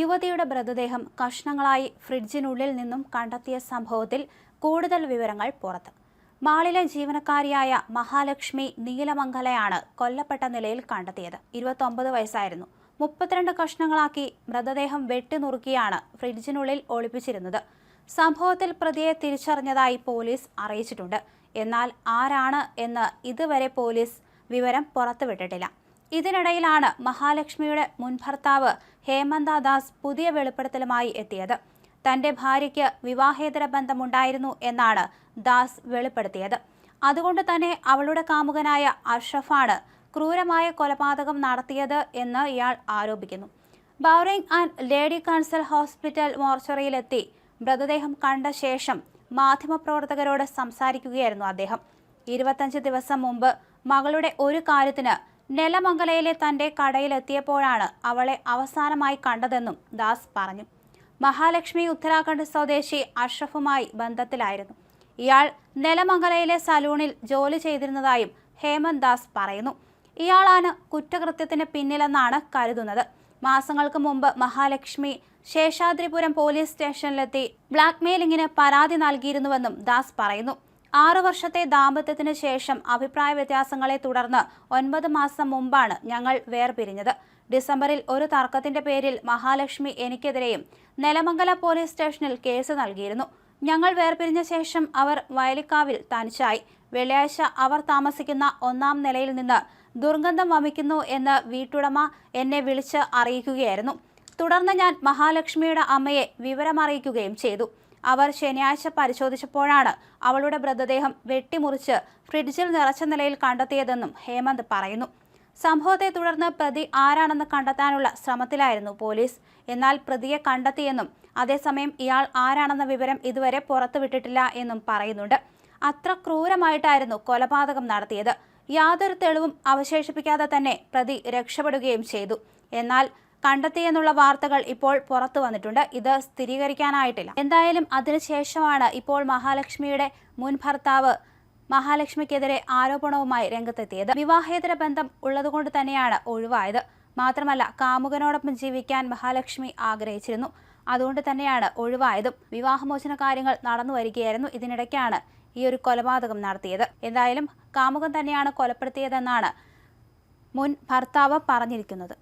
യുവതിയുടെ മൃതദേഹം കഷ്ണങ്ങളായി ഫ്രിഡ്ജിനുള്ളിൽ നിന്നും കണ്ടെത്തിയ സംഭവത്തിൽ കൂടുതൽ വിവരങ്ങൾ പുറത്ത്. മാളിലെ ജീവനക്കാരിയായ മഹാലക്ഷ്മി നീലമംഗലയാണ് കൊല്ലപ്പെട്ട നിലയിൽ കണ്ടെത്തിയത്. ഇരുപത്തൊമ്പത് വയസ്സായിരുന്നു. മുപ്പത്തിരണ്ട് കഷ്ണങ്ങളാക്കി മൃതദേഹം വെട്ടിനുറുക്കിയാണ് ഫ്രിഡ്ജിനുള്ളിൽ ഒളിപ്പിച്ചിരുന്നത്. സംഭവത്തിൽ പ്രതിയെ തിരിച്ചറിഞ്ഞതായി പോലീസ് അറിയിച്ചിട്ടുണ്ട്. എന്നാൽ ആരാണ് എന്ന് ഇതുവരെ പോലീസ് വിവരം പുറത്തുവിട്ടിട്ടില്ല. ഇതിനിടയിലാണ് മഹാലക്ഷ്മിയുടെ മുൻ ഭർത്താവ് ഹേമന്ത ദാസ് പുതിയ വെളിപ്പെടുത്തലുമായി എത്തിയത്. തന്റെ ഭാര്യയ്ക്ക് വിവാഹേതര ബന്ധമുണ്ടായിരുന്നു എന്നാണ് ദാസ് വെളിപ്പെടുത്തിയത്. അതുകൊണ്ട് തന്നെ അവളുടെ കാമുകനായ അഷ്റഫാണ് ക്രൂരമായ കൊലപാതകം നടത്തിയത് എന്ന് ഇയാൾ ആരോപിക്കുന്നു. Bowring and lady Curzon hospital മോർച്ചറിയിലെത്തി മൃതദേഹം കണ്ട ശേഷം മാധ്യമപ്രവർത്തകരോട് സംസാരിക്കുകയായിരുന്നു അദ്ദേഹം. ഇരുപത്തഞ്ച് ദിവസം മുമ്പ് മകളുടെ ഒരു കാര്യത്തിന് നെലമംഗലയിലെ തന്റെ കടയിലെത്തിയപ്പോഴാണ് അവളെ അവസാനമായി കണ്ടതെന്നും ദാസ് പറഞ്ഞു. മഹാലക്ഷ്മി ഉത്തരാഖണ്ഡ് സ്വദേശി അഷ്റഫുമായി ബന്ധത്തിലായിരുന്നു. ഇയാൾ നെലമംഗലയിലെ സലൂണിൽ ജോലി ചെയ്തിരുന്നതായും ഹേമന്ത് ദാസ് പറയുന്നു. ഇയാളാണ് കുറ്റകൃത്യത്തിന് പിന്നിലെന്നാണ് കരുതുന്നത്. മാസങ്ങൾക്ക് മുമ്പ് മഹാലക്ഷ്മി ശേഷാദ്രിപുരം പോലീസ് സ്റ്റേഷനിലെത്തി ബ്ലാക്ക്മെയിലിംഗിന് പരാതി നൽകിയിരുന്നുവെന്നും ദാസ് പറയുന്നു. ആറു വർഷത്തെ ദാമ്പത്യത്തിന് ശേഷം അഭിപ്രായ വ്യത്യാസങ്ങളെ തുടർന്ന് ഒൻപത് മാസം മുമ്പാണ് ഞങ്ങൾ വേർപിരിഞ്ഞത്. ഡിസംബറിൽ ഒരു തർക്കത്തിന്റെ പേരിൽ മഹാലക്ഷ്മി എനിക്കെതിരെയും നെലമംഗല പോലീസ് സ്റ്റേഷനിൽ കേസ് നൽകിയിരുന്നു. ഞങ്ങൾ വേർപിരിഞ്ഞ ശേഷം അവർ വയലിക്കാവിൽ തനിച്ചായി. വെള്ളിയാഴ്ച അവർ താമസിക്കുന്ന ഒന്നാം നിലയിൽ നിന്ന് ദുർഗന്ധം വമിക്കുന്നു എന്ന് വീട്ടുടമ എന്നെ വിളിച്ച് അറിയിക്കുകയായിരുന്നു. തുടർന്ന് ഞാൻ മഹാലക്ഷ്മിയുടെ അമ്മയെ വിവരമറിയിക്കുകയും ചെയ്തു. അവർ ശനിയാഴ്ച പരിശോധിച്ചപ്പോഴാണ് അവളുടെ മൃതദേഹം വെട്ടിമുറിച്ച് ഫ്രിഡ്ജിൽ നിറച്ച നിലയിൽ കണ്ടെത്തിയതെന്നും ഹേമന്ത് പറയുന്നു. സംഭവത്തെ തുടർന്ന് പ്രതി ആരാണെന്ന് കണ്ടെത്താനുള്ള ശ്രമത്തിലായിരുന്നു പോലീസ്. എന്നാൽ പ്രതിയെ കണ്ടെത്തിയെന്നും അതേസമയം ഇയാൾ ആരാണെന്ന വിവരം ഇതുവരെ പുറത്തുവിട്ടിട്ടില്ല എന്നും പറയുന്നുണ്ട്. അത്ര ക്രൂരമായിട്ടായിരുന്നു കൊലപാതകം നടത്തിയത്. യാതൊരു തെളിവും അവശേഷിപ്പിക്കാതെ തന്നെ പ്രതി രക്ഷപ്പെടുകയും ചെയ്തു. എന്നാൽ കണ്ടെത്തിയെന്നുള്ള വാർത്തകൾ ഇപ്പോൾ പുറത്തു വന്നിട്ടുണ്ട്. ഇത് സ്ഥിരീകരിക്കാനായിട്ടില്ല. എന്തായാലും അതിനുശേഷമാണ് ഇപ്പോൾ മഹാലക്ഷ്മിയുടെ മുൻ ഭർത്താവ് മഹാലക്ഷ്മിക്കെതിരെ ആരോപണവുമായി രംഗത്തെത്തിയത്. വിവാഹേതര ബന്ധം ഉള്ളതുകൊണ്ട് തന്നെയാണ് ഒഴിവായത്. മാത്രമല്ല കാമുകനോടൊപ്പം ജീവിക്കാൻ മഹാലക്ഷ്മി ആഗ്രഹിച്ചിരുന്നു. അതുകൊണ്ട് തന്നെയാണ് ഒഴിവായതും. വിവാഹമോചന കാര്യങ്ങൾ നടന്നു വരികയായിരുന്നു. ഇതിനിടയ്ക്കാണ് ഈ ഒരു കൊലപാതകം നടത്തിയത്. എന്തായാലും കാമുകൻ തന്നെയാണ് കൊലപ്പെടുത്തിയതെന്നാണ് മുൻ ഭർത്താവ് പറഞ്ഞിരിക്കുന്നത്.